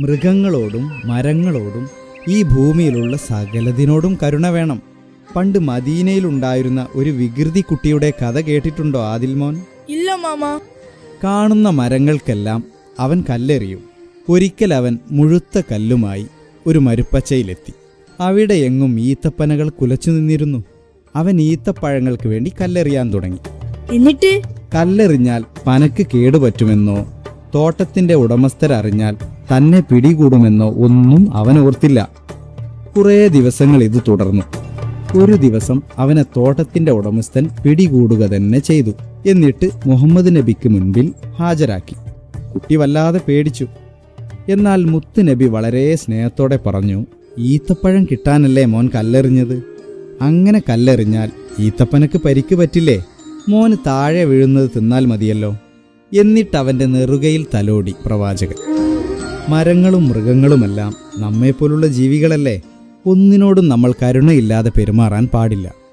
മൃഗങ്ങളോടും മരങ്ങളോടും ഈ ഭൂമിയിലുള്ള സകലതിനോടും കരുണ വേണം. പണ്ട് മദീനയിലുണ്ടായിരുന്ന ഒരു വികൃതി കുട്ടിയുടെ കഥ കേട്ടിട്ടുണ്ടോ ആദിൽമോൻ? ഇല്ല മാമ. കാണുന്ന മരങ്ങൾക്കെല്ലാം അവൻ കല്ലെറിയും. ഒരിക്കൽ അവൻ മുഴുത്ത കല്ലുമായി ഒരു മരുപ്പച്ചയിലെത്തി. അവിടെ എങ്ങും ഈത്തപ്പനകൾ കുലച്ചു നിന്നിരുന്നു. അവൻ ഈത്തപ്പഴങ്ങൾക്ക് വേണ്ടി കല്ലെറിയാൻ തുടങ്ങി. എന്നിട്ട്? കല്ലെറിഞ്ഞാൽ പനക്ക് കേടുപറ്റുമെന്നോ തോട്ടത്തിന്റെ ഉടമസ്ഥരറിഞ്ഞാൽ തന്നെ പിടികൂടുമെന്നോ ഒന്നും അവൻ ഓർത്തില്ല. കുറേ ദിവസങ്ങൾ ഇത് തുടർന്നു. ഒരു ദിവസം അവനെ തോട്ടത്തിന്റെ ഉടമസ്ഥൻ പിടികൂടുക തന്നെ ചെയ്തു. എന്നിട്ട് മുഹമ്മദ് നബിക്ക് മുൻപിൽ ഹാജരാക്കി. കുട്ടി വല്ലാതെ പേടിച്ചു. എന്നാൽ മുത്ത് നബി വളരെ സ്നേഹത്തോടെ പറഞ്ഞു ഈത്തപ്പഴം കിട്ടാനല്ലേ മോൻ കല്ലെറിഞ്ഞത്? അങ്ങനെ കല്ലെറിഞ്ഞാൽ ഈത്തപ്പനക്ക് പരിക്ക് പറ്റില്ലേ? മോന് താഴെ വീഴുന്നത് തിന്നാൽ മതിയല്ലോ. എന്നിട്ട് അവന്റെ നെറുകയിൽ തലോടി പ്രവാചകൻ. മരങ്ങളും മൃഗങ്ങളുമെല്ലാം നമ്മെപ്പോലുള്ള ജീവികളല്ലേ? ഒന്നിനോടും നമ്മൾ കരുണയില്ലാതെ പെരുമാറാൻ പാടില്ല.